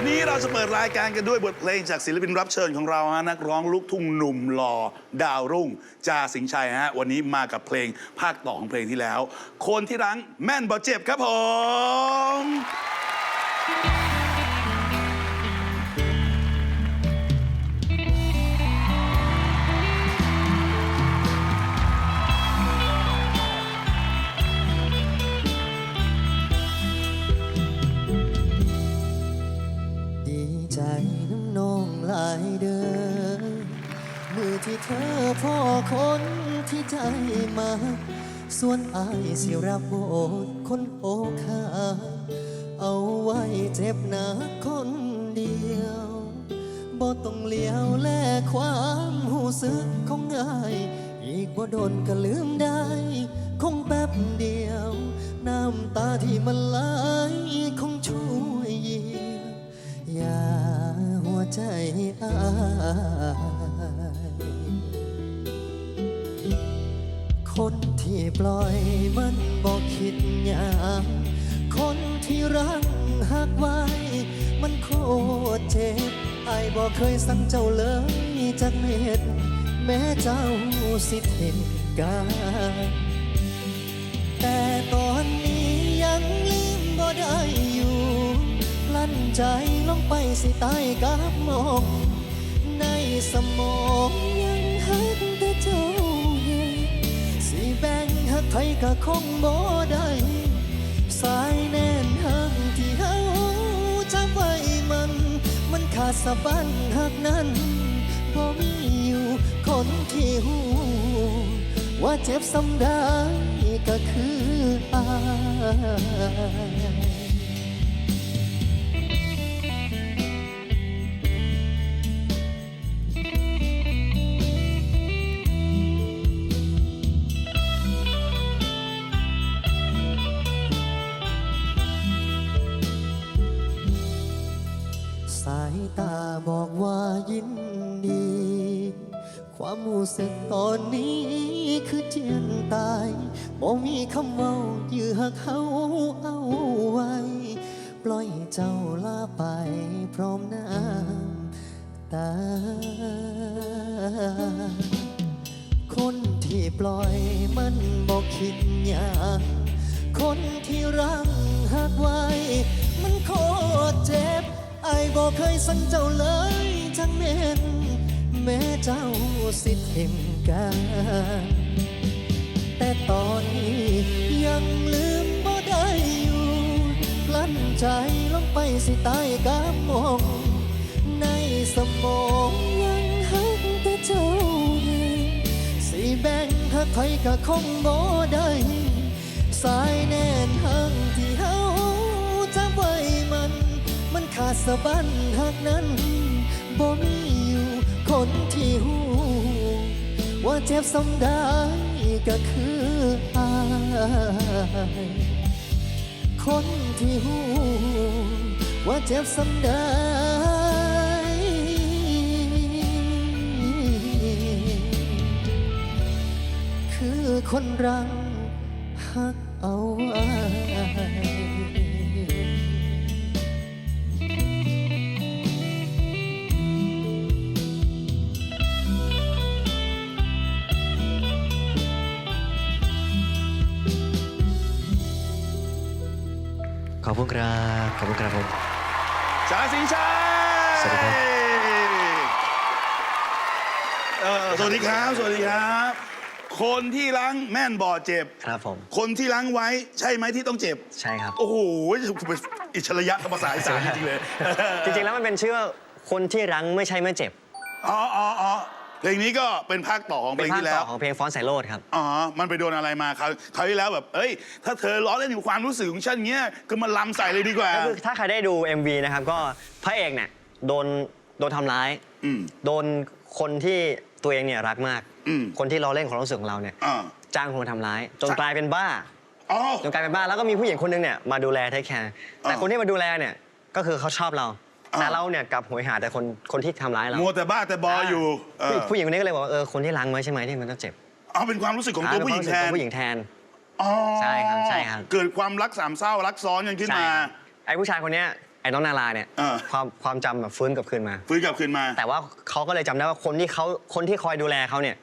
วันนี้เราจะเปิดรายการกันด้วยบทเพลงจากศิลปินรับเชิญของเราฮะนักร้องลูกทุ่งหนุ่มหล่อดาวรุ่งจาสิงห์ชัยฮะวันนี้มากับเพลงภาคต่อของเพลงที่แล้ว คนที่รั้งแม่นบ่เจ็บครับผม ที่เธอพ่อคนที่ใจมา ส่วนอายสิรับบทคนโอคาเอาไว้เจ็บหนักคนเดียวบ่ต้องเลี้ยวแลความหูสึกของอาย อีกบ่โดนก็ลืมได้ คงแป๊บเดียว น้ำตาที่มันไหลคงช่วยเยียวยอย่าหัวใจอา ปล่อยมันบอกคิดอย่างคนที่รักหักไว้ มันโคตรเจ็บไอ้บอกเคยสั่งเจ้าเลยจากเม็ดแม้เจ้าสิเห็นกันแต่ตอนนี้ยังลืมบ่ได้อยู่ลั่นใจลงไปสิตายกับหมอง ในสมองยังหัก ก็คงบ่ได้สายแน่นหักที่เฮาจะไว้มัน มันขาดสะบั้นหักนั้นบ่มีอยู่คนที่หูว่าเจ็บสำได้ก็คืออาย ตาบอกว่ายินดี ความรู้สึกตอนนี้คือเจียนตายบ่มีคำเว้ายื้อหักเขาเอาไว้ ปล่อยเจ้าลาไปพร้อมน้ำตา คนที่ปล่อยมันบอกคิดอย่างคนที่รังหักไว้ มันโคตรเจ็บ ไอ้บอกเคยสั่งเจ้าเลยจังเม่นแม้เจ้าสิทธิมกันแต่ตอนนี้ยังลืมบ่ได้อยู่ลั้นใจลงไปสิตายกับมองในสมองยังหักแต่เจ้าสิแบ่งหักใครก็คงบ่ได้สายแน่นหักที่เฮ ขาสะบั้นหักนั้นบ่มีอยู่คนที่หูว่าเจ็บซ้ำได้ก็คืออายคนที่หูว่าเจ็บซ้ำได้คือคนรังหักเอาไว้ ขอบคุณครับ ขอบคุณครับผมจาสิงห์ชัยสวัสดีครับเอ่อสวัสดีครับ สวัสดีครับ คนที่ล้างแม่นบ่อเจ็บ ครับผม คนที่ล้างไว้ใช่ไหมที่ต้องเจ็บ ใช่ครับ โอ้โหเป็นอิจฉริยะธรรมศาสตร์อีสานจริงๆเลย จริงๆแล้วมันเป็นชื่อว่าคนที่รั้งไม่ใช่ไม่เจ็บ อ๋ออ๋ออ๋อ เพลงนี้ก็เป็นภาคต่อของเพเป็ลนงภาคที่แล้ต่ว อของเพลงฟอนต์ไซโรดครับ อ๋อ มันไปโดนอะไรมาคราวคราวที่แล้วแบบ เอ้ย ถ้าเธอล้อเล่นถึงความรู้สึกของฉันเงี้ยก็มาลำใส่เลยดีกว่า ก็คือถ้าใครได้ดู MV นะครับ ก็พระเอกเนี่ยโดนโดนทำร้าย อืม โดนคนที่ตัวเองเนี่ยรักมาก อืม คนที่เราเล่นความรู้สึกของเราเนี่ยอ่าจ้างคนมาทำร้าย จนกลายเป็นบ้า อ๋อ จนกลายเป็นบ้าแล้วก็มีผู้หญิงคนหนึงเนี่ยมาดูแลเทคแคร์แต่อ่า คนที่มาดูแลเนี่ยก็คือเขาชอบเราอ่า แต่เราเนี่ยกลับหวยหาแต่คนคนที่ทำร้ายเรามัวแต่บ้าแต่บออยู่เออผู้หญิงคนนี้ก็เลยบอกว่าเออคนที่ล้างไว้ใช่ไหมที่มันต้องเจ็บอ๋อเป็นความรู้สึกของตัวผู้หญิงแทอ่านเป็นความรู้สึกของผู้หญิงแทน อ๋อใช่ครับใช่ครับ เกิดความรักสามเศร้ารักซ้อนกันขึ้นใช่มา ครับไอ้ผู้ชายคนเนี้ยไออ้น้องนาราเนี่ยอ่าความความจำแบบฟื้นกลับคืนมา ฟื้นกลับคืนมา แต่ว่าเขาก็เลยจำได้ว่าคนที่เขาคนที่คอยดูแลเขาเนี่ย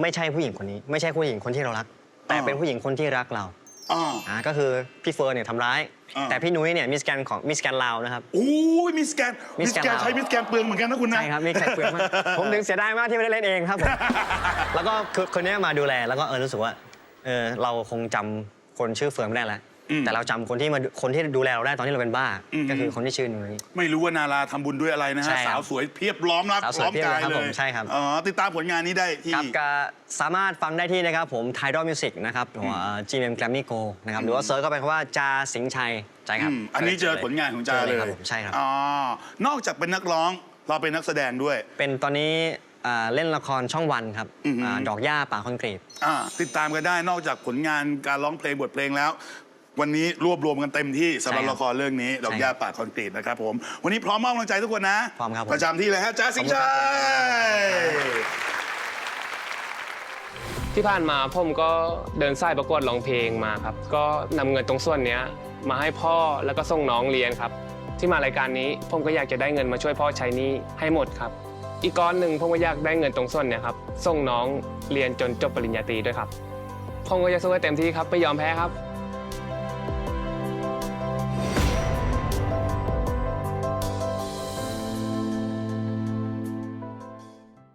ไม่ใช่ผู้หญิงคนนี้ ไม่ใช่ผู้หญิงคนที่เรารัก แต่อ่าเป็นผู้หญิงคนที่รักเรา อ่า อ่าก็คือพี่เฟิร์นเนี่ยทำร้าย อ่า แต่พี่นุ้ยเนี่ยมิสแกนของมิสแกนลาวนะครับโอ้ยมิสแกนมิมิสสแกนแกนลาวใช้มิสแกนเปลืองเหมือนกันนะคุณนะ ใช่ครับมีใครเปลือกมาก ผมถึงเสียดายมากที่ไม่ได้เล่นเองครับผม แล้วก็คือคนเนี้ยมาดูแลแล้วก็เออรู้สึกว่าเออเราคงจำคนชื่อเฟิร์นไม่ได้แล้ว อืม แต่เราจำคนที่มาคนที่ดูแลเราได้ตอนที่เราเป็นบ้าอืมก็คือคนที่ชื่อนุ้ย ไม่รู้ว่านาราทำบุญด้วยอะไรนะใช่ฮะ ครับสาวสวยเพียบล้อมรับสาวสล้วยอมเพียบกายเลยครับเลผมยใช่ครับ อ๋อติดตามผลงานนี้ได้ที่ ครับก็สามารถฟังได้ที่นะครับผม Tidal Music นะครับหัว GMM Grammy Go นะครับหรือว่าเซิร์ชเข้าไปคำว่าจาสิงห์ชัยใช่ครับอืมอันนี้เจอผลงานของจาจเลยครับผมใช่ครับ อ๋อนอกจากเป็นนักร้องเราเป็นนักแสดงด้วย เป็นตอนนี้อ่าเล่นละครช่องวันครับอือหืออ่าดอกหญ้าป่าคอนกรีต อ่าติดตามกันได้นอกจากผลงานการร้องเพลงบทเพลงแล้ว วันนี้รวบรวมกันเต็มที่สำหรับใช่ครับละครเรื่องนี้ดอกใช่หญ้าป่าคอนกรีตนะครับผม วันนี้พร้อมมอบกำลังใจทุกคนนะพร้อมครับผมประจำที่เลยฮะจ้าสิงห์ชัยที่ผ่านมาผมก็เดินสายประกวดร้องเพลงมาครับ ก็นำเงินตรงส่วนเนี้ยมาให้พ่อแล้วก็ส่งน้องเรียนครับ ที่มารายการนี้ผมก็อยากจะได้เงินมาช่วยพ่อใช้หนี้ให้หมดครับ อีกก้อนหนึ่งผมก็อยากได้เงินตรงส่วนเนี้ยครับส่งน้องเรียนจนจบปริญญาตรีด้วยครับผมก็จะสู้ให้เต็มที่ครับไม่ยอมแพ้ครับ